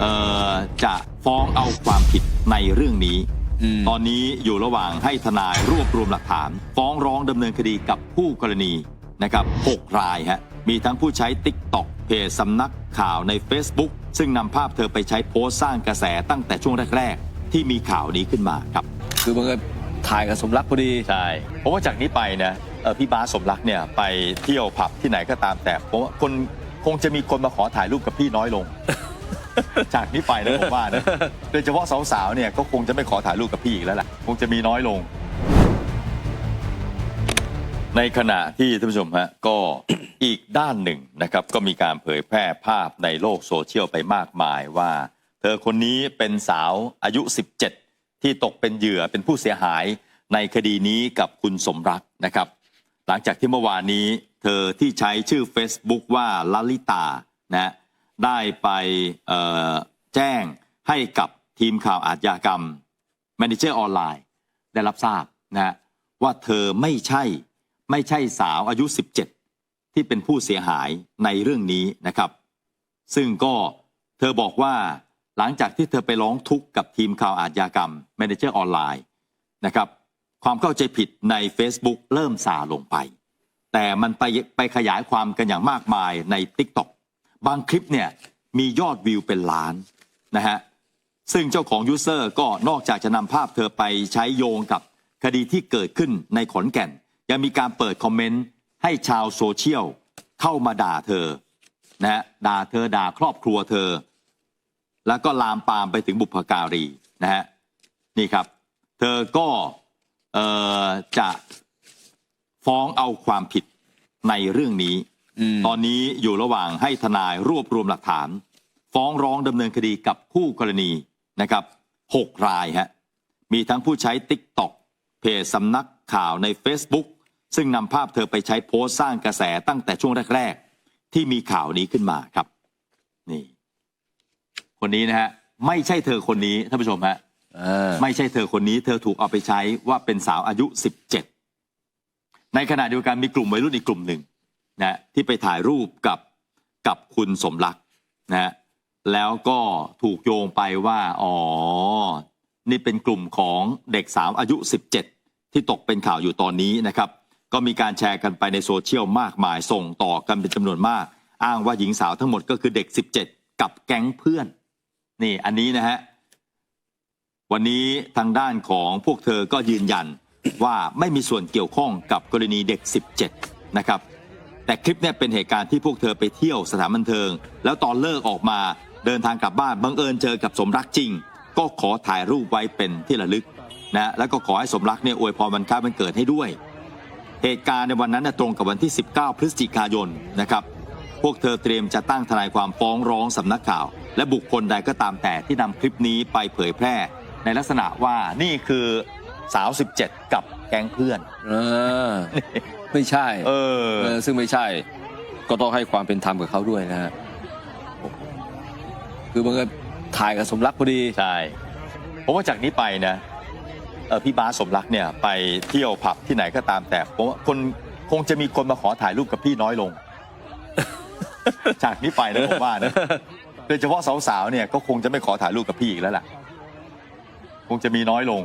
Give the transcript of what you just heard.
เอ่อจะฟ้องเอาความผิดในเรื่องนี้อืมตอนนี้อยู่ระหว่างให้ทนายรวบรวมหลักฐาน ฟ้องร้องดำเนินคดีกับผู้กรณีนะครับ6รายฮะมีทั้งผู้ใช้ t ิ k t o k เพจสำนักข่าวใน Facebook ซึ่งนำภาพเธอไปใช้โพสต์สร้างกระแสตั้งแต่ช่วงแรก ๆ ที่มีข่าวนี้ขึ้นมาครับ คือบังเอิญถ่ายกับสมรักพอดี ใช่เพราะว่าจากนี้ไปนะเอ่อพี่บาสสมรักเนี่ยไปเที่ยวผับที่ไหนก็ตามแต่ผมว่าคนคงจะมีคนมาขอถ่ายรูปกับพี่น้อยลง จากนี้ไปนะผมว่านะโดยเฉพาะสาวๆเนี่ยก็คงจะไม่ขอถ่ายรูปกับพี่อีกแล้วล่ะคงจะมีน้อยลง ในขณะที่ท่านผู้ชมฮะก็ อีกด้านหนึ่งนะครับ ก็มีการเผยแพร่ภาพในโลกโซเชียลไปมากมายว่า เธอคนนี้เป็นสาวอายุ 17 ที่ตกเป็นเหยื่อเป็นผู้เสียหายในคดีนี้กับคุณสมรักนะครับ หลังจากที่เมื่อวานนี้ เธอที่ใช้ชื่อ Facebook ว่าลลิตานะ ได้ไปแจ้งให้กับทีมข่าวอาชญากรรมแมเนเจอร์ออนไลน์ได้รับทราบนะฮะว่าเธอไม่ใช่ไม่ใช่สาวอายุ 17 ที่เป็นผู้เสียหายในเรื่องนี้นะครับ ซึ่งก็เธอบอกว่าหลังจากที่เธอไปร้องทุกข์กับทีมข่าวอาชญากรรมแมเนเจอร์ออนไลน์นะครับความเข้าใจผิดใน Facebook เริ่มซาลงไป แต่มันไปไปขยายความกันอย่างมากมายใน TikTok บางคลิปเนี่ยมียอดวิวเป็นล้านนะฮะซึ่งเจ้าของยูเซอร์ก็นอกจากจะนำภาพเธอไปใช้โยงกับคดีที่เกิดขึ้นในขอนแก่น ยังมีการเปิดคอมเมนต์ให้ชาวโซเชียลเข้ามาด่าเธอนะฮะด่าเธอด่าครอบครัวเธอ แล้วก็ลามปามไปถึงบุพการีนะฮะนี่ครับ เธอก็เอ่อจะฟ้องเอาความผิดในเรื่องนี้ ตอนนี้อยู่ระหว่างให้ทนายรวบรวมหลักฐาน ฟ้องร้องดำเนินคดีกับคู่กรณีนะครับหกรายฮะมีทั้งผู้ใช้ t ิ k t o k เพจสำนักข่าวใน Facebook ซึ่งนำภาพเธอไปใช้โพสต์สร้างกระแสตั้งแต่ช่วงแรก ๆ ที่มีข่าวนี้ขึ้นมาครับ นี่ คนนี้นะฮะไม่ใช่เธอคนนี้ท่านผู้ชมฮะเออไม่ใช่เธอคนนี้ เธอถูกเอาไปใช้ว่าเป็นสาวอายุ 17 ในขณะเดียวกันมีกลุ่มวัยรุ่นอีกกลุ่มหนึ่ง นะที่ไปถ่ายรูปกับกับคุณสมรักนะฮะแล้วก็ถูกโยงไปว่า อ๋อ นี่เป็นกลุ่มของเด็กสาวอายุ 17 ที่ตกเป็นข่าวอยู่ตอนนี้นะครับ ก็มีการแชร์กันไปในโซเชียลมากมายส่งต่อกันเป็นจำนวนมาก อ้างว่าหญิงสาวทั้งหมดก็คือเด็ก 17 กับแก๊งเพื่อน นี่อันนี้นะฮะวันนี้ทางด้านของพวกเธอก็ยืนยันว่าไม่มีส่วนเกี่ยวข้องกับกรณีเด็ก 17 นะครับ แต่คลิปเนี่ยเป็นเหตุการณ์ที่พวกเธอไปเที่ยวสถานบันเทิง แล้วตอนเลิกออกมาเดินทางกลับบ้านบังเอิญเจอกับสมรักจริง ก็ขอถ่ายรูปไว้เป็นที่ระลึกนะแล้วก็ขอให้สมรักเนี่ยอวยพรวันคล้ายวันเกิดให้ด้วย เหตุการณ์ในวันนั้นน่ะตรงกับวันที่ 19 พฤศจิกายนนะครับพวกเธอเตรียมจะตั้งทนายความฟ้องร้องสำนักข่าว และบุคคลใดก็ตามแต่ที่นำคลิปนี้ไปเผยแพร่ ในลักษณะว่านี่คือสาว 17 กับแก๊งเพื่อนเไม่ใช่เออ เออซึ่งไม่ใช่ ก็ต้องให้ความเป็นธรรมกับเขาด้วยนะฮะโอ้โหคือบังเอิญถ่ายกับสมรักพอดี ใช่เพราะว่าจากนี้ไปนะเออพี่บาสสมรักเนี่ยไปเที่ยวผับที่ไหนก็ตามแต่ผมว่าคนคงจะมีคนมาขอถ่ายรูปกับพี่น้อยลง จากนี้ไปนะผมว่านะโดยเฉพาะสาวๆเนี่ยก็คงจะไม่ขอถ่ายรูปกับพี่อีกแล้วล่ะ คงจะมีน้อยลง